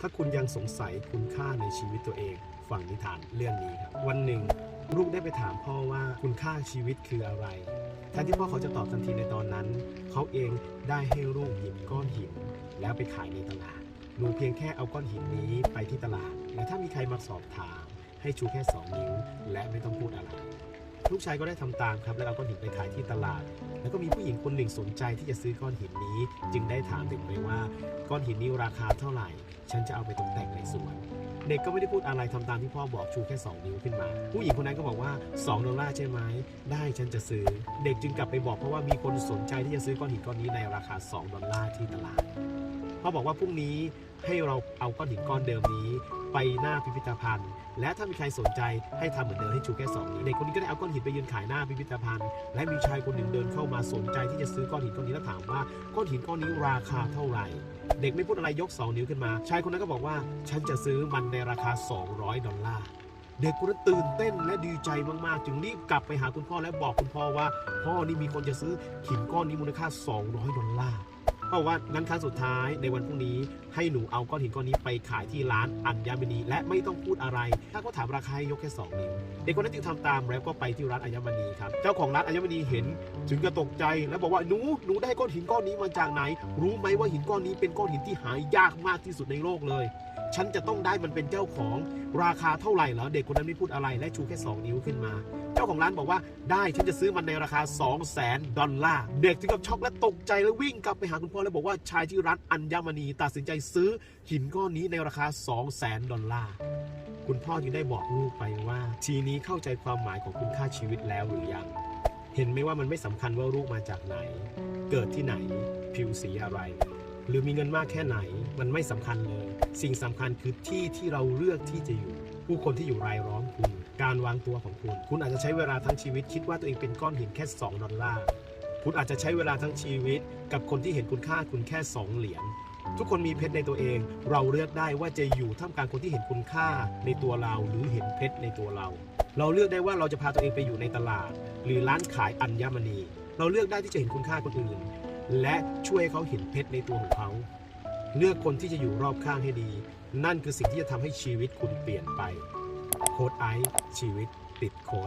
ถ้าคุณยังสงสัยคุณค่าในชีวิตตัวเองฟังนิทานเรื่องนี้ครับ วันหนึ่ง ลูกได้ไปถามพ่อว่าคุณค่าชีวิตคืออะไรแทนที่พ่อเขาจะตอบทันทีในตอนนั้น เขาเองได้ให้ลูกหยิบก้อนหิน แล้วไปขายในตลาดหนูเพียงแค่เอาก้อนหินนี้ไปที่ตลาดและถ้ามีใครมาสอบถาม ให้ชูแค่สองนิ้วและไม่ต้องพูดอะไรลูกชายก็ได้ทำตามครับ และเอาก้อนหินไปขายที่ตลาด แล้วก็มีผู้หญิงคนหนึ่งสนใจที่จะซื้อก้อนหินนี้ จึงได้ถามเด็กไปว่าก้อนหินนี้ราคาเท่าไหร่ ฉันจะเอาไปตกแต่งในสวน เด็กก็ไม่ได้พูดอะไรทำตามที่พ่อบอกชูแค่ 2 นิ้วขึ้นมา ผู้หญิงคนนั้นก็บอกว่า 2 ดอลลาร์ใช่ไหม ได้ฉันจะซื้อ เด็กจึงกลับไปบอกเพราะว่ามีคนสนใจที่จะซื้อก้อนหินก้อนนี้ในราคา 2 ดอลลาร์ที่ตลาดพ่อบอกว่าพรุ่งนี้ ให้เราเอาก้อนหินก้อนเดิมนี้ ไปหน้าพิพิธภัณฑ์ และถ้ามีใครสนใจให้ทำเหมือนเดิมให้ชูแค่สองนิ้เด็กคนนี้ก็ได้เอาก้อนหินไปยืนขายหน้าพิพิธภัณฑ์ และมีชายคนหนึ่งเดินเข้ามาสนใจที่จะซื้อก้อนหินก้อนนี้แล้วถามว่าก้อนหินก้อนนี้ราคาเท่าไหร่ เด็กไม่พูดอะไรยก 2 นิ้วขึ้นมา ชายคนนั้นก็บอกว่าฉันจะซื้อมันในราคา 200 ดอลลาร์เด็กคนนั้นตื่นเต้นและดีใจมากๆ จึงรีบกลับไปหาคุณพ่อและบอกคุณพ่อว่า พ่อนี่มีคนจะซื้อหินก้อนนี้มูลค่า 200 ดอลลาร์ พ่อบอกว่างั้นครั้งสุดท้ายในวันพรุ่งนี้ ให้หนูเอาก้อนหินก้อนนี้ไปขายที่ร้านอัญมณีและไม่ต้องพูดอะไร ถ้าเขาถามราคาให้ยกแค่2นิ้วเด็กคนนั้นจึงทำตามแล้วก็ไปที่ร้านอัญมณีครับเจ้าของร้านอัญมณีเห็นถึงกับตกใจ แล้วบอกว่าหนูหนูได้ก้อนหินก้อนนี้มาจากไหน รู้ไหมว่าหินก้อนนี้เป็นก้อนหินที่หายากมากที่สุดในโลกเลยฉันจะต้องได้มันเป็นเจ้าของราคาเท่าไหร่เหรอเด็กคนนั้นไม่พูดอะไรและชูแค่ 2 นิ้วขึ้นมาเจ้าของร้านบอกว่าได้ฉันจะซื้อมันในราคา 2 0 0แสนดอลลาร์ เด็กถึงกับช็อกและตกใจแล้ววิ่งกลับไปหาคุณพ่อแล้วบอกว่าชายที่ร้านอัญมณีตัดสินใจซื้อหินก้อนนี้ในราคา 2 0 0แสนดอลลาร์คุณพ่อจึงได้บอกลูกไปว่า ทีนี้เข้าใจความหมายของคุณค่าชีวิตแล้วหรือยัง เห็นไหมว่ามันไม่สำคัญว่าลูกมาจากไหน เกิดที่ไหน ผิวสีอะไร หรือมีเงินมากแค่ไหน มันไม่สำคัญเลย สิ่งสำคัญคือที่ที่เราเลือกที่จะอยู่ ผู้คนที่อยู่รายล้อมคุณ การวางตัวของคุณ คุณอาจจะใช้เวลาทั้งชีวิตคิดว่าตัวเองเป็นก้อนหินแค่ 2 ดอลลาร์ คุณอาจจะใช้เวลาทั้งชีวิต กับคนที่เห็นคุณค่าคุณแค่ 2 เหรียญ ทุกคนมีเพชรในตัวเอง เราเลือกได้ว่าจะอยู่ท่ามกลางคนที่เห็นคุณค่าในตัวเราหรือเห็นเพชรในตัวเรา เราเลือกได้ว่าเราจะพาตัวเองไปอยู่ในตลาด หรือร้านขายอัญมณี เราเลือกได้ที่จะเห็นคุณค่าคนอื่น และช่วยเขาเห็นเพชรในตัวของเขา เลือกคนที่จะอยู่รอบข้างให้ดี นั่นคือสิ่งที่จะทำให้ชีวิตคุณเปลี่ยนไป ค้ดไอซ์ชีวิตติดโค้ด